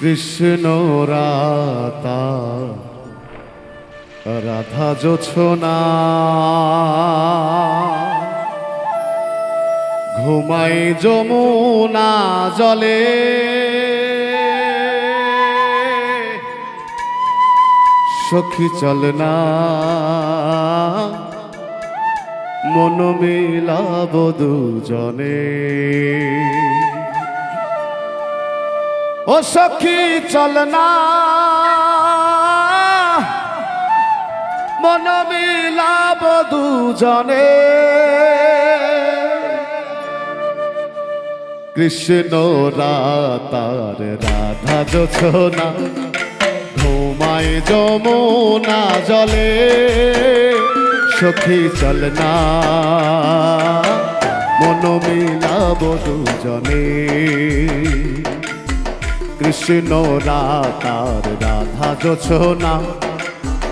কৃষ্ণ রাতা রাধা জোছনা ঘুমাই যমুনা জলে। সখী চল না মন মিলাব দুজনে। ও সখী, চল না। মন মিলাব দুজনে। কৃষ্ণ রাতার রাধা জোছনা ঘুমায় যমুনা জলে। সখী, চল না। মন মিলাব দুজনে। কৃষ্ণ রাতার রাধা জোছনা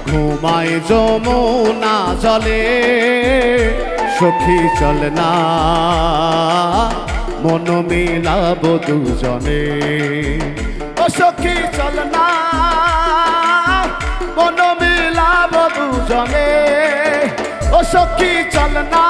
ঘুমায় যমুনা জলে, সখী চল না মন মিলাব দুজনে। ও সখী চল না মন মিলাব দুজনে। ও সখী চল না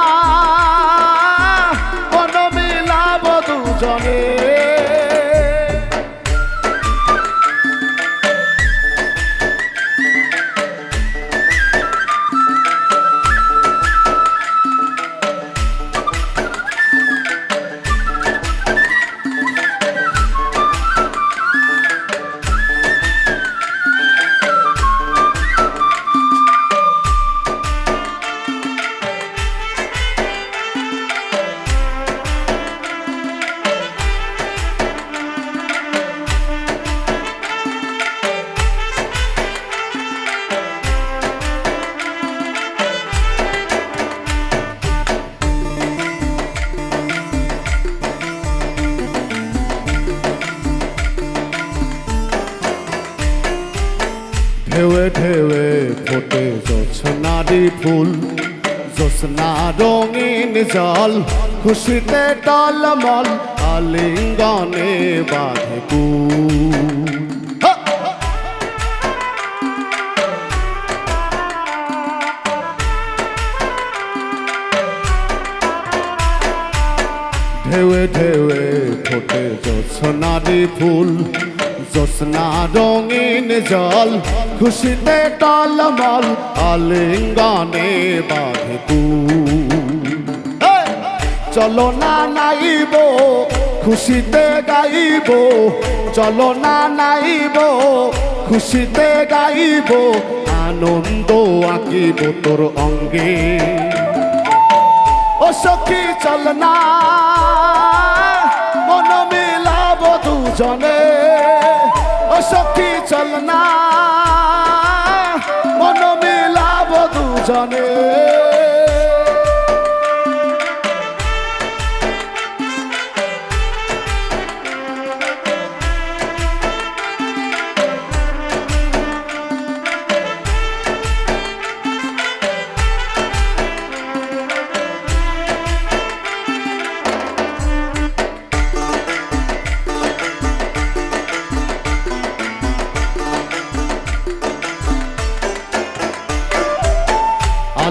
ঢেউয়ে ঢেউয়ে ফোটে জোছনারি ফুল জোছনা রঙিন জল, খুশিতে টলমল, আলিঙ্গনে বাঁধে কুল হা! ঢেউয়ে ঢেউয়ে ফোটে জোছনারি ফুল জোছনা রঙিন জল, খুশিতে টলমল, আলিঙ্গনে বাঁধে! চলো না নাইব, খুশিতে গাইব, চলো না নাইব, খুশিতে গাইব, আনন্দ আঁকিব তোর অঙ্গে ও সখী, চল না দুজনে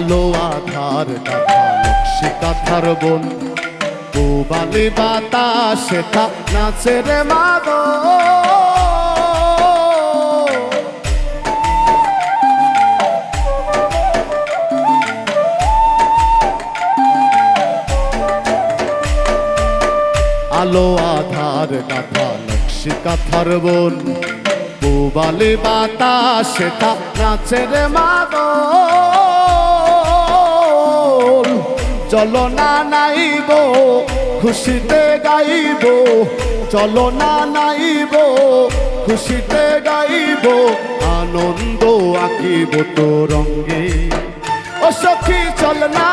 আলো আধার কাথা, নকশি কাথার বোন। পুবালি বাতাসে তা নাচে রে মাগো। আলো আধার কাথা, নকশি কাথার বোন। পুবালি বাতাসে তা নাচে রে মাগো। চলো না নাইব, খুশিতে গাইব। চলো না নাইব, খুশিতে গাইব। আনন্দ আঁকিব তো রঙ্গে ও সখী চল না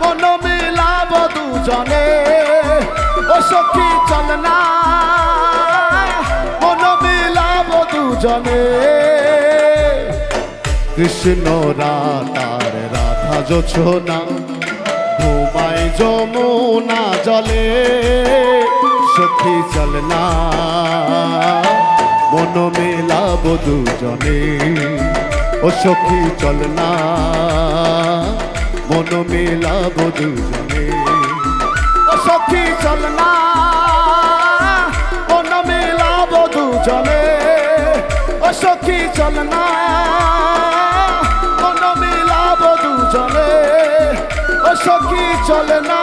মন মিলাব দুজনে। ও সখী চল না মন মিলাব দুজনে। কৃষ্ণ রাতার জোছনা ঘুমায় যমুনা জলে, সখী চল না মন মেলাব দুজনে, ও সখী চল না মন মেলাব দুজনে, ও সখী চল না মন মেলাব দুজনে, ও সখী চল না দুজনে ও সখী চল না।